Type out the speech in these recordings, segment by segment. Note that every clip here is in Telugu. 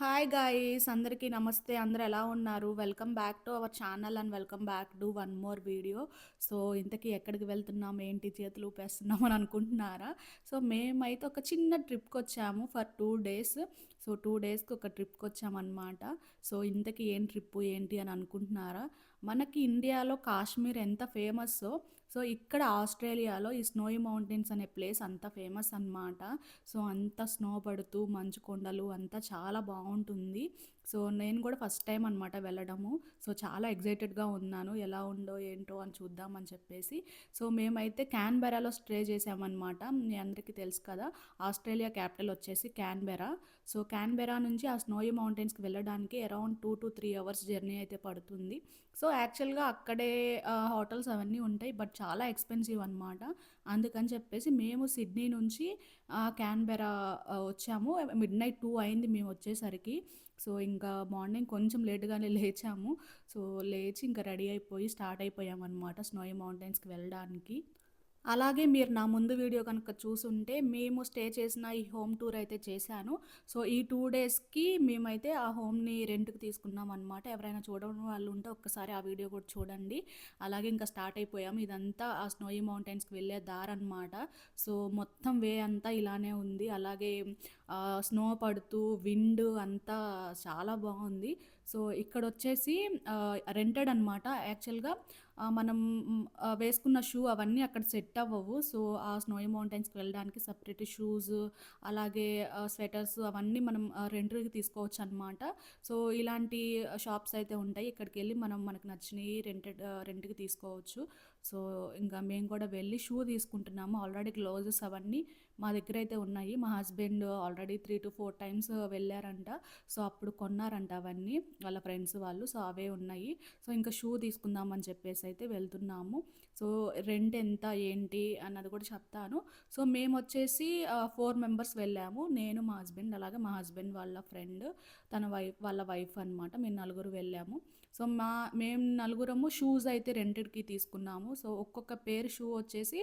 హాయ్ గాయస్ అందరికీ నమస్తే అందరు ఎలా ఉన్నారు welcome back to our channel and welcome back to one more video so ఇంతకీ ఎక్కడికి వెళ్తున్నాం ఏంటి చేతులు ఊపేస్తున్నాం అని అనుకుంటున్నారా సో మేమైతే ఒక చిన్న ట్రిప్కి వచ్చాము for two days so two డేస్కి ఒక ట్రిప్కి వచ్చామన్నమాట సో ఇంతకీ ఏం ట్రిప్ ఏంటి అని అనుకుంటున్నారా మనకి ఇండియాలో కాశ్మీర్ ఎంత ఫేమస్ సో ఇక్కడ ఆస్ట్రేలియాలో ఈ స్నోయి మౌంటైన్స్ అనే ప్లేస్ అంత ఫేమస్ అనమాట సో అంత స్నో పడుతూ మంచు కొండలు అంతా చాలా బాగుంటుంది సో నేను కూడా ఫస్ట్ టైం అనమాట వెళ్ళడము సో చాలా ఎగ్జైటెడ్గా ఉన్నాను ఎలా ఉందో ఏంటో అని చూద్దామని చెప్పేసి సో మేమైతే క్యాన్బెరాలో స్ట్రే చేసామన్నమాట మీ అందరికీ తెలుసు కదా ఆస్ట్రేలియా క్యాపిటల్ వచ్చేసి క్యాన్బెరా సో క్యాన్బెరా నుంచి ఆ స్నోయి మౌంటైన్స్కి వెళ్ళడానికి around two to three hours journey అయితే పడుతుంది సో యాక్చువల్గా అక్కడే హోటల్స్ అవన్నీ ఉంటాయి బట్ చాలా ఎక్స్పెన్సివ్ అనమాట అందుకని చెప్పేసి మేము సిడ్నీ నుంచి క్యాన్బెరా వచ్చాము మిడ్ నైట్ టూ అయింది మేము వచ్చేసరికి సో ఇంకా మార్నింగ్ కొంచెం లేటుగానే లేచాము సో లేచి ఇంకా రెడీ అయిపోయి స్టార్ట్ అనమాట స్నోయి మౌంటైన్స్కి వెళ్ళడానికి అలాగే మీరు నా ముందు వీడియో కనుక చూసుంటే మేము స్టే చేసిన ఈ హోమ్ టూర్ అయితే చేశాను సో ఈ టూ డేస్కి మేమైతే ఆ హోమ్ని రెంట్కి తీసుకున్నాం అనమాట ఎవరైనా చూడని వాళ్ళు ఉంటే ఒక్కసారి ఆ వీడియో కూడా చూడండి అలాగే ఇంకా స్టార్ట్ అయిపోయాము ఇదంతా ఆ స్నోయి మౌంటైన్స్కి వెళ్ళే దారనమాట సో మొత్తం వే అంతా ఇలానే ఉంది అలాగే స్నో పడుతూ విండ్ అంతా చాలా బాగుంది సో ఇక్కడ వచ్చేసి రెంటెడ్ అనమాట యాక్చువల్గా మనం వేసుకున్న షూ అవన్నీ అక్కడ సెట్ అవ్వవు సో ఆ స్నోయి మౌంటైన్స్కి వెళ్ళడానికి సపరేట్ షూస్ అలాగే స్వెటర్స్ అవన్నీ మనం రెంట్కి తీసుకోవచ్చు అనమాట సో ఇలాంటి షాప్స్ అయితే ఉంటాయి ఇక్కడికి వెళ్ళి మనం మనకు నచ్చినవి రెంటెడ్ రెంట్కి తీసుకోవచ్చు సో ఇంకా మేము కూడా వెళ్ళి షూ తీసుకుంటున్నాము ఆల్రెడీ గ్లౌజెస్ అవన్నీ మా దగ్గర అయితే ఉన్నాయి మా husband already three to four times వెళ్ళారంట so అప్పుడు కొన్నారంట అవన్నీ వాళ్ళ ఫ్రెండ్స్ వాళ్ళు సో అవే ఉన్నాయి సో ఇంకా షూ తీసుకుందామని చెప్పేసి అయితే వెళ్తున్నాము సో రెంట్ ఎంత ఏంటి అన్నది కూడా చెప్తాను సో మేము వచ్చేసి ఫోర్ మెంబర్స్ వెళ్ళాము నేను మా హస్బెండ్ అలాగే మా హస్బెండ్ వాళ్ళ ఫ్రెండ్ తన వైఫ్ వాళ్ళ వైఫ్ అనమాట మేము నలుగురు వెళ్ళాము సో మా మేము నలుగురము షూస్ అయితే రెంటెడ్కి తీసుకున్నాము సో ఒక్కొక్క పేర్ షూ వచ్చేసి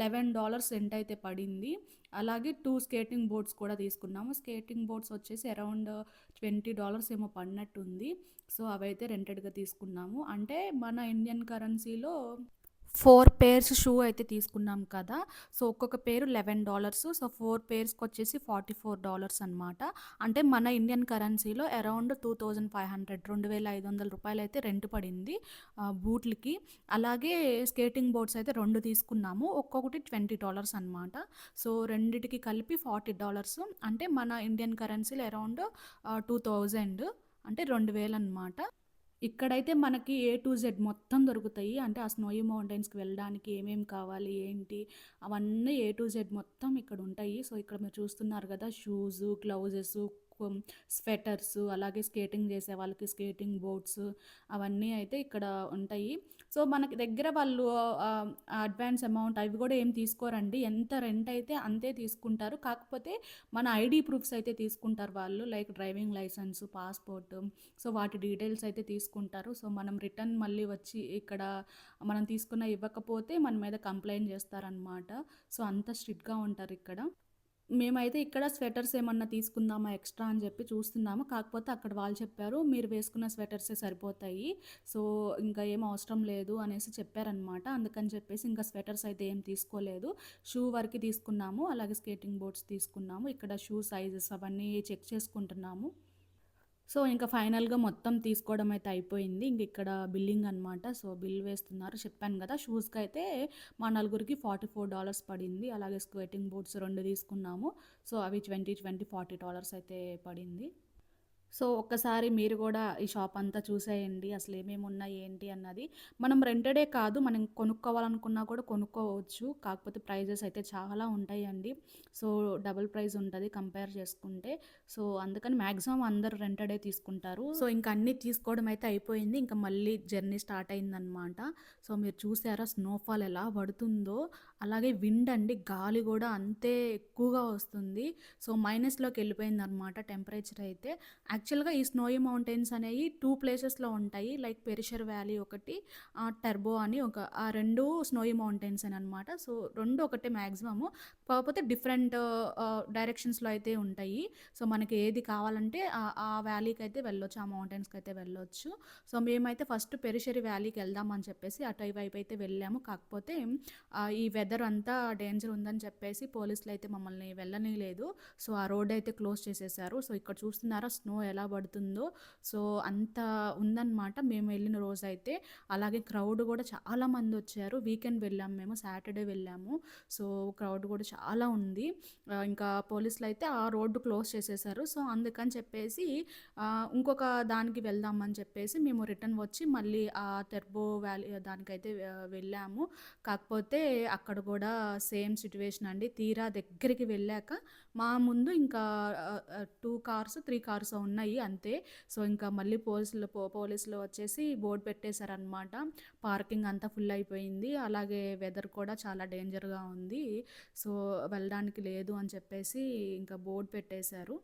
లెవెన్ డాలర్స్ రెంట్ అయితే పడింది అలాగే టూ స్కేటింగ్ బోర్డ్స్ కూడా తీసుకున్నాము స్కేటింగ్ బోర్డ్స్ వచ్చేసి అరౌండ్ ట్వంటీ డాలర్స్ ఏమో పడినట్టుంది సో అవైతే రెంటెడ్గా తీసుకున్నాము అంటే మన ఇండియన్ కరెన్సీలో ఫోర్ పేర్స్ షూ అయితే తీసుకున్నాం కదా సో ఒక్కొక్క pair eleven dollars so four పేర్స్కి వచ్చేసి ఫార్టీ ఫోర్ డాలర్స్ అనమాట అంటే మన ఇండియన్ కరెన్సీలో around two thousand five hundred రెండు వేల ఐదు వందల రూపాయలు అయితే రెంట్ పడింది బూట్లకి అలాగే స్కేటింగ్ బోర్డ్స్ అయితే రెండు తీసుకున్నాము ఒక్కొక్కటి ట్వంటీ డాలర్స్ అనమాట సో రెండిటికి కలిపి ఫార్టీ డాలర్స్ అంటే మన ఇండియన్ కరెన్సీలో అరౌండ్ టూ థౌజండ్ అంటే రెండు వేలు అనమాట ఇక్కడైతే మనకి ఏ టు జెడ్ మొత్తం దొరుకుతాయి అంటే ఆ స్నోయి మౌంటైన్స్కి వెళ్ళడానికి ఏమేమి కావాలి ఏంటి అవన్నీ ఏ టు జెడ్ మొత్తం ఇక్కడ ఉంటాయి సో ఇక్కడ మీరు చూస్తున్నారు కదా షూస్ గ్లౌజెస్ స్వెటర్స్ అలాగే స్కేటింగ్ చేసే వాళ్ళకి స్కేటింగ్ బోర్డ్స్ అవన్నీ అయితే ఇక్కడ ఉంటాయి సో మనకి దగ్గర వాళ్ళు అడ్వాన్స్ అమౌంట్ అవి కూడా ఏం తీసుకోరండి ఎంత రెంట్ అయితే అంతే తీసుకుంటారు కాకపోతే మన ఐడి ప్రూఫ్స్ అయితే తీసుకుంటారు వాళ్ళు like driving licence passport so వాటి డీటెయిల్స్ అయితే తీసుకుంటారు సో మనం రిటర్న్ మళ్ళీ వచ్చి ఇక్కడ మనం తీసుకున్న ఇవ్వకపోతే మన మీద కంప్లైంట్ చేస్తారనమాట సో అంత స్ట్రిక్ట్గా ఉంటారు ఇక్కడ మేమైతే ఇక్కడ స్వెటర్స్ ఏమన్నా తీసుకుందామా ఎక్స్ట్రా అని చెప్పి చూస్తున్నాము కాకపోతే అక్కడ వాళ్ళు చెప్పారు మీరు వేసుకున్న స్వెటర్సే సరిపోతాయి సో ఇంకా ఏం అవసరం లేదు అనేసి చెప్పారనమాట అందుకని చెప్పేసి ఇంకా స్వెటర్స్ అయితే ఏం తీసుకోలేదు షూ వరకు తీసుకున్నాము అలాగే స్కేటింగ్ బోర్డ్స్ తీసుకున్నాము ఇక్కడ షూ సైజెస్ అవన్నీ చెక్ చేసుకుంటున్నాము సో ఇంకా ఫైనల్గా మొత్తం తీసుకోవడం అయితే అయిపోయింది ఇంక ఇక్కడ బిల్లింగ్ అనమాట సో బిల్ వేస్తున్నారు చెప్పాను కదా షూస్కి అయితే మా నలుగురికి ఫార్టీ ఫోర్ డాలర్స్ పడింది అలాగే స్క్వేటింగ్ బోర్డ్స్ రెండు తీసుకున్నాము సో అవి ట్వంటీ ట్వంటీ ఫార్టీ డాలర్స్ అయితే పడింది సో ఒక్కసారి మీరు కూడా ఈ షాప్ అంతా చూసేయండి అసలు ఏమేమి ఉన్నాయి ఏంటి అన్నది మనం రెంటెడే కాదు మనం కొనుక్కోవాలనుకున్నా కూడా కొనుక్కోవచ్చు కాకపోతే ప్రైజెస్ అయితే చాలా ఉంటాయండి సో డబుల్ ప్రైస్ ఉంటుంది కంపేర్ చేసుకుంటే సో అందుకని మ్యాక్సిమం అందరు రెంటెడే తీసుకుంటారు సో ఇంకా అన్నీ తీసుకోవడం అయితే అయిపోయింది ఇంకా మళ్ళీ జర్నీ స్టార్ట్ అయిందనమాట సో మీరు చూసారా స్నోఫాల్ ఎలా పడుతుందో అలాగే విండ్ అండి గాలి కూడా అంతే ఎక్కువగా వస్తుంది సో మైనస్లోకి వెళ్ళిపోయింది అనమాట టెంపరేచర్ అయితే యాక్చువల్గా ఈ స్నోయి మౌంటైన్స్ అనేవి టూ ప్లేసెస్లో ఉంటాయి లైక్ పెరిషర్ వ్యాలీ ఒకటి టర్బో అని ఒక ఆ రెండు స్నోయి మౌంటైన్స్ అని అనమాట సో రెండు ఒకటే మ్యాక్సిమము కాకపోతే డిఫరెంట్ డైరెక్షన్స్లో అయితే ఉంటాయి సో మనకి ఏది కావాలంటే ఆ వ్యాలీకి అయితే వెళ్ళొచ్చు ఆ మౌంటైన్స్కి అయితే వెళ్ళొచ్చు సో మేమైతే ఫస్ట్ పెరిషరి వ్యాలీకి వెళ్దామని చెప్పేసి వైపు అయితే వెళ్ళాము కాకపోతే ఈ వెదర్ అంతా డేంజర్ ఉందని చెప్పేసి పోలీసులు అయితే మమ్మల్ని లేదు సో ఆ రోడ్ అయితే క్లోజ్ చేసేసారు సో ఇక్కడ చూస్తున్నారా స్నో ఎలా పడుతుందో సో అంత ఉందన్నమాట మేము వెళ్ళిన రోజైతే అలాగే క్రౌడ్ కూడా చాలామంది వచ్చారు వీకెండ్ వెళ్ళాము మేము సాటర్డే వెళ్ళాము సో క్రౌడ్ కూడా చాలా ఉంది ఇంకా పోలీసులు అయితే ఆ రోడ్డు క్లోజ్ చేసేసారు సో అందుకని చెప్పేసి ఇంకొక దానికి వెళ్దామని చెప్పేసి మేము రిటర్న్ వచ్చి మళ్ళీ ఆ టెర్బో వ్యాలీ దానికైతే వెళ్ళాము కాకపోతే అక్కడ కూడా సేమ్ సిచ్యువేషన్ అండి తీరా దగ్గరికి వెళ్ళాక మా ముందు ఇంకా టూ కార్స్ త్రీ కార్స్ ఉన్నాయి ఉన్నాయి అంతే సో ఇంకా మళ్ళీ పోలీసులు పోలీసులు వచ్చేసి బోర్డు పెట్టేశారనమాట పార్కింగ్ అంతా ఫుల్ అయిపోయింది అలాగే వెదర్ కూడా చాలా డేంజర్గా ఉంది సో వెళ్ళడానికి లేదు అని చెప్పేసి ఇంకా బోర్డు పెట్టేశారు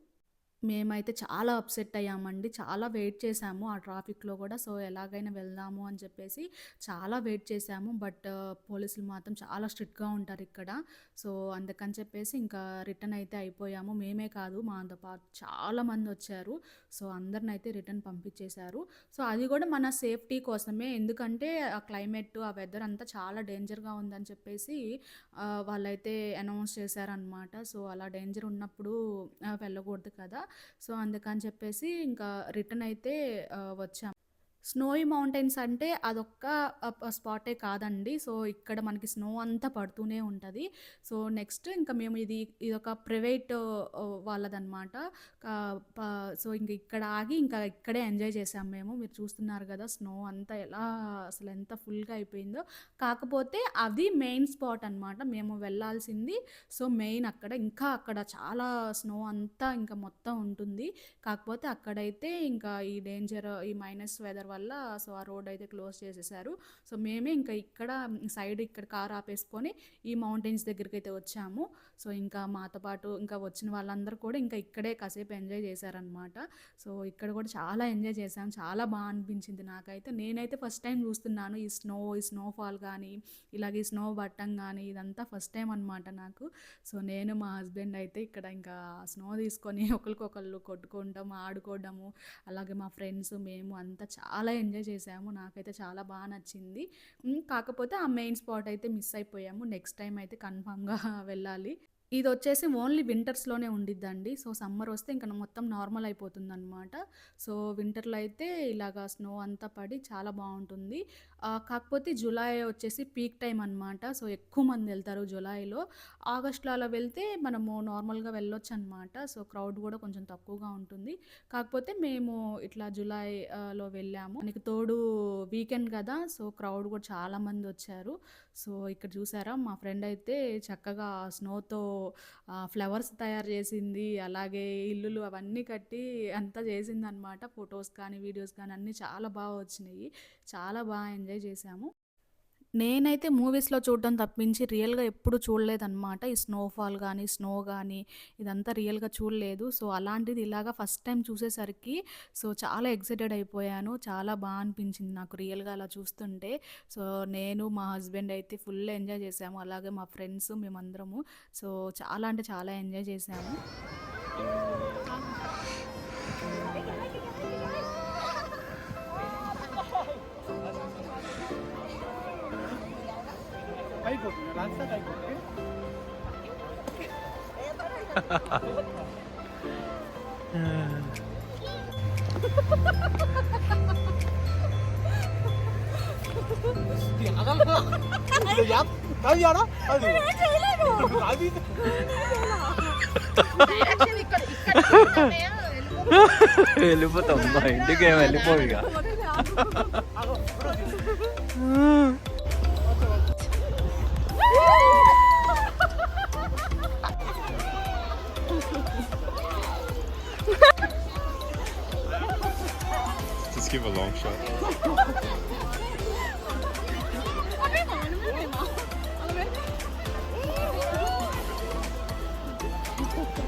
మేమైతే చాలా అప్సెట్ అయ్యామండి చాలా వెయిట్ చేశాము ఆ ట్రాఫిక్లో కూడా సో ఎలాగైనా వెళ్దాము అని చెప్పేసి చాలా వెయిట్ చేశాము బట్ పోలీసులు మాత్రం చాలా స్ట్రిక్ట్గా ఉంటారు ఇక్కడ సో అందుకని చెప్పేసి ఇంకా రిటర్న్ అయితే అయిపోయాము మేమే కాదు మాతో పాటు చాలా మంది వచ్చారు సో అందరిని అయితే రిటర్న్ పంపించేశారు సో అది కూడా మన సేఫ్టీ కోసమే ఎందుకంటే ఆ క్లైమేట్ ఆ వెదర్ అంతా చాలా డేంజర్గా ఉందని చెప్పేసి వాళ్ళైతే అనౌన్స్ చేశారనమాట సో అలా డేంజర్ ఉన్నప్పుడు వెళ్ళకూడదు కదా సో అందుకని చెప్పేసి ఇంకా రిటర్న్ అయితే వచ్చాం స్నోయి మౌంటైన్స్ అంటే అదొక్క స్పాటే కాదండి సో ఇక్కడ మనకి స్నో అంతా పడుతూనే ఉంటుంది సో నెక్స్ట్ ఇంకా మేము ఇది ఇది ఒక ప్రైవేట్ వాళ్ళదనమాట సో ఇంక ఇక్కడ ఆగి ఇంకా ఇక్కడే ఎంజాయ్ చేసాం మేము మీరు చూస్తున్నారు కదా స్నో అంతా ఎలా అసలు ఎంత ఫుల్గా అయిపోయిందో కాకపోతే అది మెయిన్ స్పాట్ అనమాట మేము వెళ్ళాల్సింది సో మెయిన్ అక్కడ ఇంకా అక్కడ చాలా స్నో అంతా ఇంకా మొత్తం ఉంటుంది కాకపోతే అక్కడైతే ఇంకా ఈ డేంజర్ ఈ మైనస్ వెదర్ వల్ల వల్ల సో ఆ రోడ్ అయితే క్లోజ్ చేసేసారు సో మేమే ఇంకా ఇక్కడ సైడ్ ఇక్కడ కార్ ఆపేసుకొని ఈ మౌంటైన్స్ దగ్గరికి అయితే వచ్చాము సో ఇంకా మాతో పాటు ఇంకా వచ్చిన వాళ్ళందరూ కూడా ఇంకా ఇక్కడే కాసేపు ఎంజాయ్ చేశారనమాట సో ఇక్కడ కూడా చాలా ఎంజాయ్ చేశాం చాలా బాగా అనిపించింది నాకైతే నేనైతే ఫస్ట్ టైం చూస్తున్నాను ఈ స్నో ఈ స్నోఫాల్ కానీ ఇలాగే స్నో బట్టం కానీ ఇదంతా ఫస్ట్ టైం అనమాట నాకు సో నేను మా హస్బెండ్ అయితే ఇక్కడ ఇంకా స్నో తీసుకొని ఒకరికొకళ్ళు కొట్టుకోవడం ఆడుకోవడము అలాగే మా ఫ్రెండ్స్ మేము అంతా చాలా చాలా ఎంజాయ్ చేసాము నాకైతే చాలా బాగా నచ్చింది కాకపోతే ఆ మెయిన్ స్పాట్ అయితే మిస్ అయిపోయాము నెక్స్ట్ టైం అయితే కన్ఫామ్గా వెళ్ళాలి ఇది వచ్చేసి ఓన్లీ వింటర్స్లోనే ఉండిద్దండి సో సమ్మర్ వస్తే ఇంకా మొత్తం నార్మల్ అయిపోతుంది అనమాట సో వింటర్లో అయితే ఇలాగా స్నో అంతా పడి చాలా బాగుంటుంది కాకపోతే జూలై వచ్చేసి పీక్ టైం అనమాట సో ఎక్కువ మంది వెళ్తారు జూలైలో ఆగస్టులో అలా వెళ్తే మనము నార్మల్గా వెళ్ళొచ్చు అనమాట సో క్రౌడ్ కూడా కొంచెం తక్కువగా ఉంటుంది కాకపోతే మేము ఇట్లా జూలైలో వెళ్ళాము మనకి తోడు వీకెండ్ కదా సో క్రౌడ్ కూడా చాలామంది వచ్చారు సో ఇక్కడ చూసారా మా ఫ్రెండ్ అయితే చక్కగా స్నోతో ఫ్లవర్స్ తయారు చేసింది అలాగే ఇల్లులు అవన్నీ కట్టి అంతా చేసిందనమాట ఫొటోస్ కానీ వీడియోస్ కానీ అన్నీ చాలా బాగా వచ్చినాయి చాలా బాగా ఎంజాయ్ చేశాము నేనైతే మూవీస్లో చూడడం తప్పించి రియల్గా ఎప్పుడు చూడలేదన్నమాట ఈ స్నోఫాల్ కానీ స్నో కానీ ఇదంతా రియల్గా చూడలేదు సో అలాంటిది ఇలాగా ఫస్ట్ టైం చూసేసరికి సో చాలా ఎక్సైటెడ్ అయిపోయాను చాలా బాగా అనిపించింది నాకు రియల్గా అలా చూస్తుంటే సో నేను మా హస్బెండ్ అయితే ఫుల్ ఎంజాయ్ చేసాము అలాగే మా ఫ్రెండ్స్ మేమందరము సో చాలా అంటే చాలా ఎంజాయ్ చేసాము 라스타가 있거든? 야가 야 나이 알아? 아니 나이 వెళ్ళిపోతాం అమ్మా ఇంటికి ఏమి వెళ్ళిపోయి Let's give a long shot.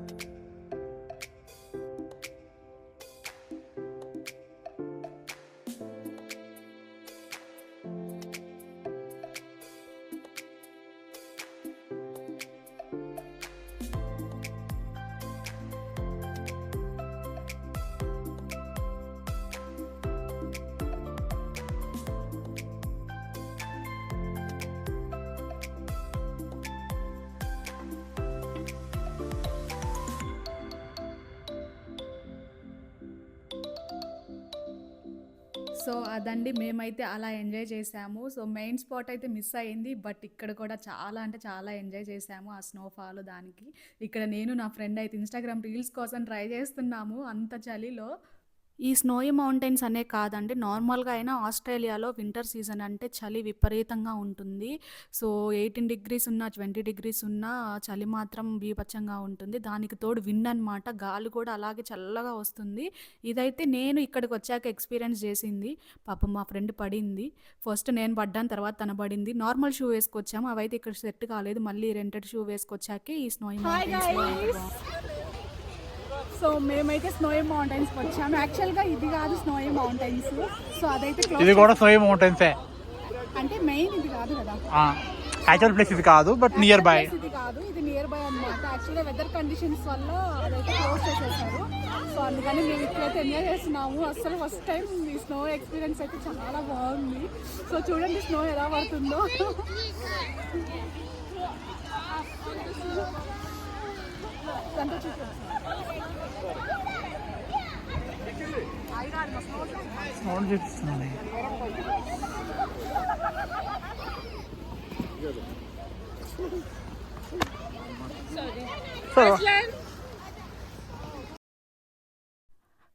So అదండి మేమైతే అలా ఎంజాయ్ చేసాము సో మెయిన్ స్పాట్ అయితే మిస్ అయింది బట్ ఇక్కడ కూడా చాలా అంటే చాలా ఎంజాయ్ చేసాము ఆ స్నోఫాల్ దానికి ఇక్కడ నేను నా ఫ్రెండ్ అయితే ఇన్స్టాగ్రామ్ రీల్స్ కోసం ట్రై చేస్తున్నాము అంత చలిలో ఈ స్నోయి మౌంటైన్స్ అనే కాదండి నార్మల్గా అయినా ఆస్ట్రేలియాలో వింటర్ సీజన్ అంటే చలి విపరీతంగా ఉంటుంది సో ఎయిటీన్ డిగ్రీస్ ఉన్న ట్వంటీ డిగ్రీస్ ఉన్న చలి మాత్రం బీపచ్చంగా ఉంటుంది దానికి తోడు విన్ అనమాట గాలి కూడా అలాగే చల్లగా వస్తుంది ఇదైతే నేను ఇక్కడికి వచ్చాక ఎక్స్పీరియన్స్ చేసింది పాపం మా ఫ్రెండ్ పడింది ఫస్ట్ నేను పడ్డాను తర్వాత తన పడింది నార్మల్ షూ వేసుకొచ్చాము అవైతే ఇక్కడ సెట్ కాలేదు మళ్ళీ రెంటెడ్ షూ వేసుకొచ్చాకే ఈ స్నోయి మౌంటైన్స్ సో మేమైతే స్నోయి మౌంటైన్స్ వచ్చాము యాక్చువల్గా ఇది కాదు స్నోయి మౌంటైన్స్ సో అదైతే ఇది కూడా స్నోయీ మౌంటైన్సే అంటే మెయిన్ ఇది కాదు కదా యాక్చువల్ ప్లేస్ ఇది కాదు బట్ నియర్ బై ఇది కాదు ఇది నియర్ బై అన్నమాట యాక్చువల్గా వెదర్ కండిషన్స్ వల్ల అదైతే క్లోజ్ చేసేసారు సో అందుకని మేము ఇట్లయితే ఎంజాయ్ చేస్తున్నాము అసలు ఫస్ట్ టైం ఈ స్నో ఎక్స్పీరియన్స్ అయితే చాలా బాగుంది సో చూడండి స్నో ఎలా పడుతుందో സ്മോൾ ജെറ്റ്സ് ആണ് Sorry. Sorry.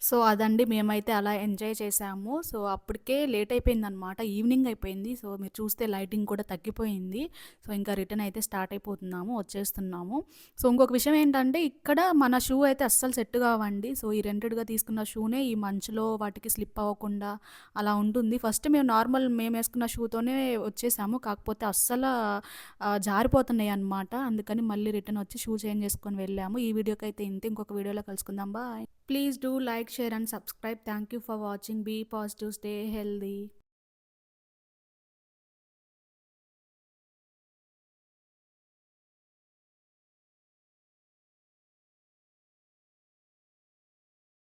సో అదండి మేమైతే అలా ఎంజాయ్ చేసాము సో అప్పటికే లేట్ అయిపోయింది అనమాట ఈవినింగ్ అయిపోయింది సో మీరు చూస్తే లైటింగ్ కూడా తగ్గిపోయింది సో ఇంకా రిటర్న్ అయితే స్టార్ట్ అయిపోతున్నాము వచ్చేస్తున్నాము సో ఇంకొక విషయం ఏంటంటే ఇక్కడ మన షూ అయితే అస్సలు సెట్ కావండి సో ఈ రెంటెడ్గా తీసుకున్న షూనే ఈ మంచులో వాటికి స్లిప్ అవ్వకుండా అలా ఉంటుంది ఫస్ట్ మేము నార్మల్ మేము వేసుకున్న షూతోనే వచ్చేసాము కాకపోతే అస్సలు జారిపోతున్నాయి అనమాట అందుకని మళ్ళీ రిటర్న్ వచ్చి షూ చేంజ్ చేసుకొని వెళ్ళాము ఈ వీడియోకి అయితే ఇంతే ఇంకొక వీడియోలో కలుసుకుందాం bye Please do like, share and subscribe. Thank you for watching. Be positive, stay healthy.